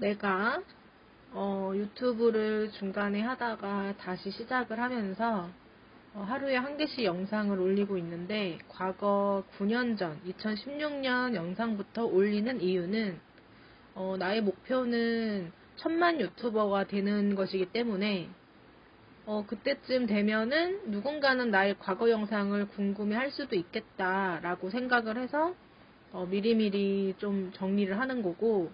내가 어, 유튜브를 중간에 하다가 다시 시작을 하면서 어, 하루에 한 개씩 영상을 올리고 있는데 과거 9년 전 2016년 영상부터 올리는 이유는 어, 나의 목표는 천만 유튜버가 되는 것이기 때문에 어, 그때쯤 되면은 누군가는 나의 과거 영상을 궁금해 할 수도 있겠다라고 생각을 해서 어, 미리미리 좀 정리를 하는 거고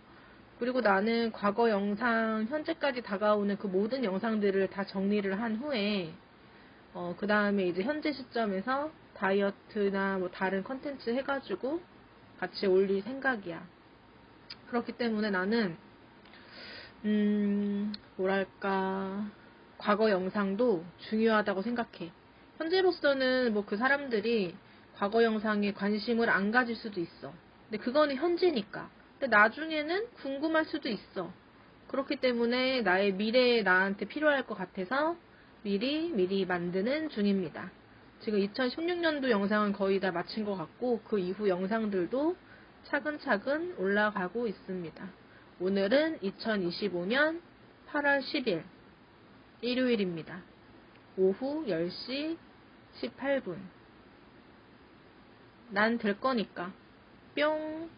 그리고 나는 과거 영상, 현재까지 다가오는 그 모든 영상들을 다 정리를 한 후에, 어, 그 다음에 이제 현재 시점에서 다이어트나 뭐 다른 컨텐츠 해가지고 같이 올릴 생각이야. 그렇기 때문에 나는, 음, 뭐랄까, 과거 영상도 중요하다고 생각해. 현재로서는 뭐 그 사람들이 과거 영상에 관심을 안 가질 수도 있어. 근데 그거는 현재니까. 근데 나중에는 궁금할 수도 있어. 그렇기 때문에 나의 미래에 나한테 필요할 것 같아서 미리 미리 만드는 중입니다. 지금 2016년도 영상은 거의 다 마친 것 같고 그 이후 영상들도 차근차근 올라가고 있습니다. 오늘은 2025년 8월 10일 일요일입니다. 오후 10시 18분. 난 될 거니까. 뿅.